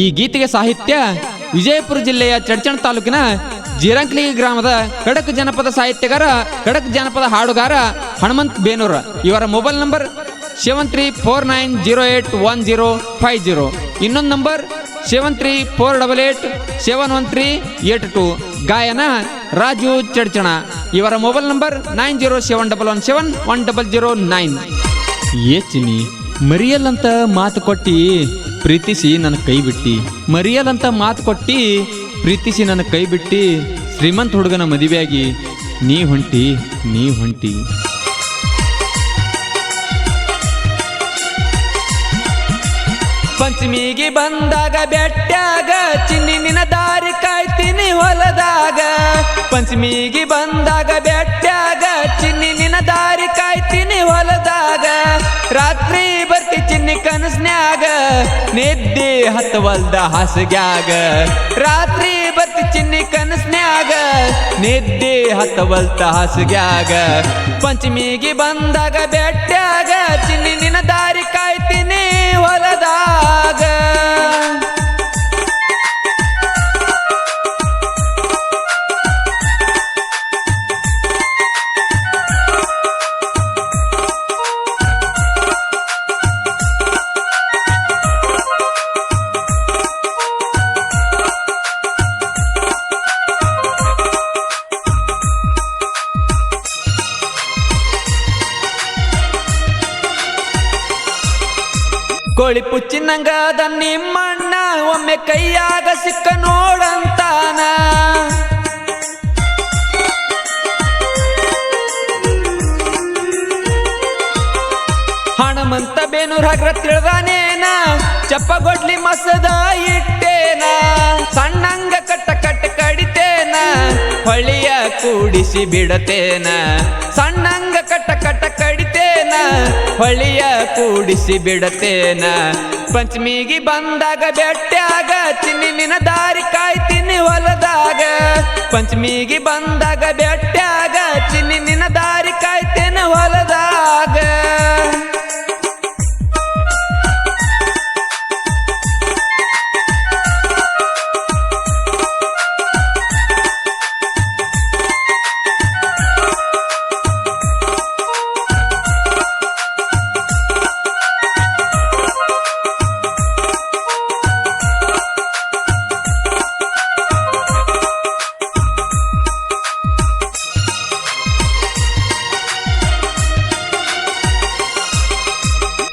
ಈ ಗೀತೆಗೆ ಸಾಹಿತ್ಯ ವಿಜಯಪುರ ಜಿಲ್ಲೆಯ ಚಡ್ಚಣ ತಾಲೂಕಿನ ಜಿರಂಕ್ಲಿ ಗ್ರಾಮದ ಖಡಕ್ ಜನಪದ ಸಾಹಿತ್ಯಗಾರ ಖಡಕ್ ಜನಪದ ಹಾಡುಗಾರ ಹನುಮಂತ್ ಬೇನೂರ. ಇವರ mobile number seven three four nine zero eight one zero five zero ಇನ್ನೊಂದು number seven three four double eight seven one three eight two ಗಾಯನ ರಾಜು ಚಡ್ಚಣ. ಇವರ mobile number nine zero seven double one seven one double zero nine ಏಚಿನಿ ಮರಿಯಲ್ಲಂತ ಮಾತು ಕೊಟ್ಟಿ ಪ್ರೀತಿಸಿ ನನ್ನ ಕೈ ಬಿಟ್ಟಿ. ಮರಿಯಲಂತ ಮಾತು ಕೊಟ್ಟಿ, ಪ್ರೀತಿಸಿ ನನ್ನ ಕೈ ಬಿಟ್ಟಿ. ಶ್ರೀಮಂತ ಹುಡುಗನ ಮದುವೆಯಾಗಿ, ನೀ ಹೊಂಟಿ ನೀ ಹೊಂಟಿ. ಪಂಚಮಿಗೆ ಬಂದಾಗ ಬೆಟ್ಟಾಗ ಚಿನ್ನಿನ ನಿನ್ನ ದಾರಿ ಕಾಯ್ತೀನಿ ಹೊಲದಾಗ. ಪಂಚಮಿಗೆ ಬಂದಾಗ ಬೆಟ್ಟಾಗ ನಿದ್ದೆ ಹತ್ತವಲ್ದ ಹಾಸಿಗ್ಯಾಗ. ರಾತ್ರಿ ಬರ್ತಿ ಚಿನ್ನಿ ಕನಸ್ನ್ಯಾಗ. ನಿದ್ದೆ ಹತ್ತವಲ್ತ ಹಾಸಿಗ್ಯಾಗ. ಪಂಚಮಿಗೆ ಬಂದಾಗ ಬೆಟ್ಟಾಗ ಚಿನ್ನಿ ನಿನ್ನ ದಾರಿ ಕಾಯ್ತೀನಿ ಕೋಳಿ ಪುಚ್ಚಿನಂಗದ ನಿಮ್ಮಣ್ಣ, ಒಮ್ಮೆ ಕೈಯಾಗ ಸಿಕ್ಕ ನೋಡಂತಾನ. ಹಣಮಂತ ಬೇನೂರ್ ಹಗ್ರ ಚಪ್ಪ ಚಪ್ಪಗೊಡ್ಲಿ ಮಸದ ಇಟ್ಟೇನ. ಸಣ್ಣಂಗ ಕಟ್ಟ ಕಟ್ಟ ಕಡಿತೇನ ಹೊಳಿಯ ಕೂಡಿಸಿ ಬಿಡತೇನ. ಕಡಿತೇನ ಹೊಳಿಯ ಕೂಡಿಸಿ ಬಿಡತೇನ. ಪಂಚಮಿಗೆ ಬಂದಾಗ ಬೆಟ್ಟಾಗ ತಿನ್ನಿ ನಿನ್ನ ದಾರಿ ಕಾಯ್ತೀನಿ ಹೊಲದಾಗ. ಪಂಚಮಿಗೆ ಬಂದಾಗ ಬೆಟ್ಟಾಗ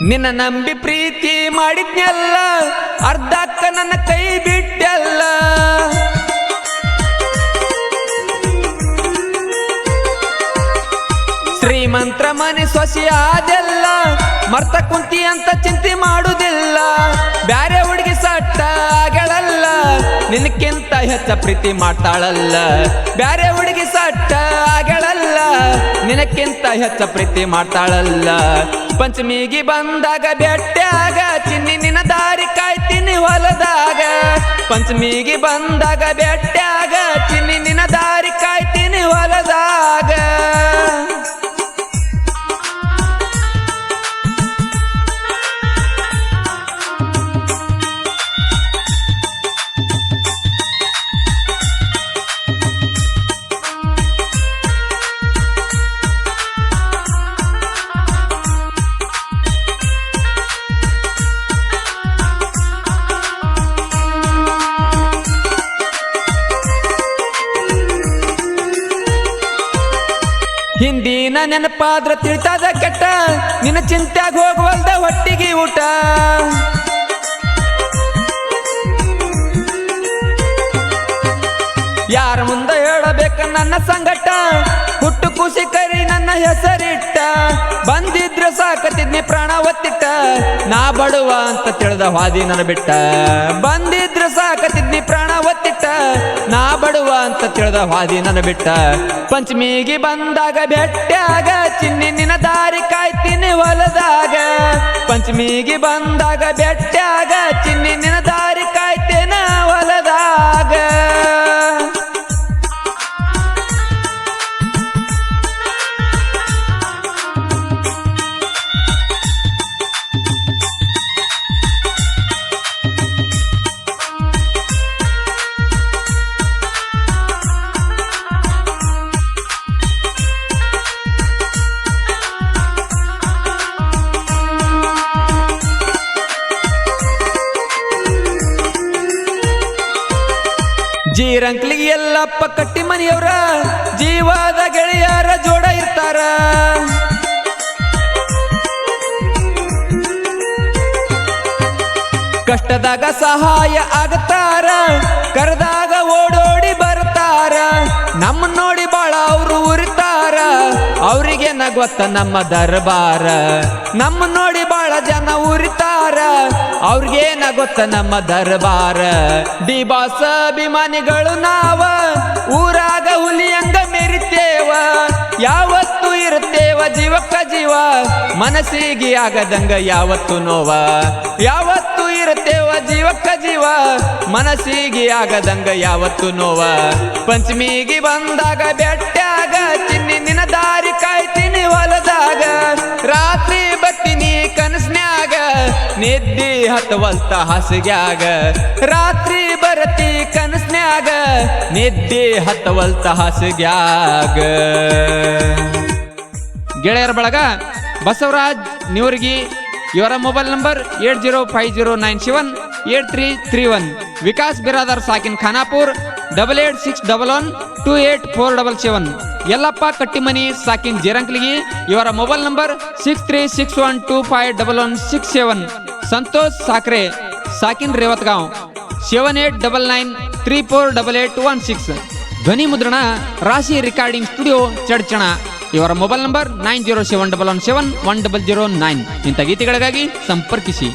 ನಿನ್ನ ನಂಬಿ ಪ್ರೀತಿ ಮಾಡಿದ್ನೆಲ್ಲ, ಅರ್ಧಕ್ಕ ನನ್ನ ಕೈ ಬಿಟ್ಟೆಲ್ಲ. ಶ್ರೀಮಂತ್ರ ಮನೆ ಸೊಸಿ ಆದೆಲ್ಲ, ಮರ್ತ ಕುಂತಿ ಅಂತ ಚಿಂತೆ ಮಾಡುದಿಲ್ಲ. ಬ್ಯಾರೆ ಹುಡುಗಿ ಸಟ್ಟ ಆಗಳಲ್ಲ ನಿನಕ್ಕಿಂತ ಹೆಚ್ಚ ಪ್ರೀತಿ ಮಾಡ್ತಾಳಲ್ಲ. ಬ್ಯಾರೆ ಹುಡುಗಿ ಸಟ್ಟ ಆಗಳಲ್ಲ ನಿನಕ್ಕಿಂತ ಹೆಚ್ಚ ಪ್ರೀತಿ ಮಾಡ್ತಾಳಲ್ಲ. ಪಂಚಮಿಗೆ ಬಂದಾಗ ಬೆಟ್ಟಾಗ ಚಿನ್ನಿ ನಿನ್ನ ದಾರಿ ಕಾಯ್ತೀನಿ ಹೊಲದಾಗ. ಪಂಚಮಿಗೆ ಬಂದಾಗ ಬೆಟ್ಟಾಗ ಹಿಂದಿನ ನೆನಪಾದ್ರ ತಿಳ್ತಾದ ಕೆಟ್ಟ. ನಿನ್ನ ಚಿಂತ್ಯಾಗ ಹೋಗುವಲ್ದ ಹೊಟ್ಟಿಗೆ ಊಟ. ಯಾರ ಮುಂದೆ ನನ್ನ ಸಂಗಟ? ಹುಟ್ಟು ಖುಷಿ ಕರಿ ನನ್ನ ಹೆಸರಿಟ್ಟ. ಬಂದಿದ್ರ ಸಾಕತಿದ್ನಿ ಪ್ರಾಣ ಒತ್ತಿಟ್ಟ. ನಾ ಬಡುವ ಅಂತ ತಿಳಿದ ಹಾದಿ ನನ್ನ ಬಿಟ್ಟ. ಬಂದಿದ್ರ ಸಾಕತಿದ್ನಿ ಪ್ರಾಣ ಒತ್ತಿಟ್ಟ. ನಾ ಬಡುವ ಅಂತ ತಿಳಿದ ಹಾದಿ ನನ್ನ ಬಿಟ್ಟ. ಪಂಚಮಿಗೆ ಬಂದಾಗ ಬೆಟ್ಟಾಗ ಚಿನ್ನಿ ನಿನ್ನ ದಾರಿ ಕಾಯ್ತೀನಿ ಹೊಲದಾಗ. ಪಂಚಮಿಗೆ ಬಂದಾಗ ಬೆಟ್ಟಾಗ ಚಿನ್ನಿ ನಿನ್ನ ದಾರಿ ಕಾಯ್ತೇನ ಜೀರಂಕ್ಲಿಗೆ ಎಲ್ಲಪ್ಪ ಕಟ್ಟಿ ಮನೆಯವರ ಜೀವದ ಗೆಳೆಯರ ಜೋಡ ಇರ್ತಾರ. ಕಷ್ಟದಾಗ ಸಹಾಯ ಆಗತಾರ ಕರೆದಾಗ ಓಡೋಡಿ ನಗ್ವತ್ತ ನಮ್ಮ ದರ್ಬಾರ. ನಮ್ಮ ನೋಡಿ ಬಾಳ ಜನ ಉರಿತಾರ. ಅವ್ರಿಗೇನ ಗೊತ್ತ ನಮ್ಮ ದರ್ಬಾರ. ಡಿ ಬಾಸ ಅಭಿಮಾನಿಗಳು ನಾವ, ಊರಾಗ ಹುಲಿಯಂಗ ಮೆರಿತೇವ? ಯಾವತ್ತು ಇರುತ್ತೇವ ಜೀವಕ್ಕ ಜೀವ? ಮನಸ್ಸಿಗೆ ಆಗದಂಗ ಯಾವತ್ತು ನೋವ? ಯಾವತ್ತು ಇರುತ್ತೇವ ಜೀವಕ್ಕ ಜೀವ? ಮನಸ್ಸಿಗೆ ಆಗದಂಗ ಯಾವತ್ತು ನೋವ? ಪಂಚಮಿಗೆ ಬಂದಾಗ ಬೆಟ್ಟಾಗ ಚಿನ್ನಿ ನಿದ್ದಿ ಹತ್ತುವಂತ ಹಾಸಿಗ್ಯಾಗ. ರಾತ್ರಿ ಬರತಿ ಕನಸ್ನ್ಯಾಗ, ನಿದ್ದಿ ಹತ್ತವಲ್ತ ಹಾಸಿಗ್ಯಾಗ. ಗೆಳೆಯರ ಬಳಗ, ಬಸವರಾಜ್ ನಿವರ್ಗಿ, ಇವರ mobile number eight zero five zero nine seven eight three three one. Vikas Biradar ಸಾಕಿನ್ Khanapur, double eight six double one two eight four double seven. Yallappa Kattimani ಸಾಕಿನ್ ಜೀರಂಕ್ಲಿಗಿ ಇವರ mobile number six three six one two five double one six seven. Santosh Sakre, ಸಾಕಿನ್ Revatgaon. Seven eight double nine three four double eight one six ಧ್ವನಿ ಮುದ್ರಣ, ರಾಶಿ recording studio Chadchan. ಇವರ mobile number nine zero seven double one seven one double zero nine ಇಂಥ ಗೀತೆಗಳಿಗಾಗಿ ಸಂಪರ್ಕಿಸಿ.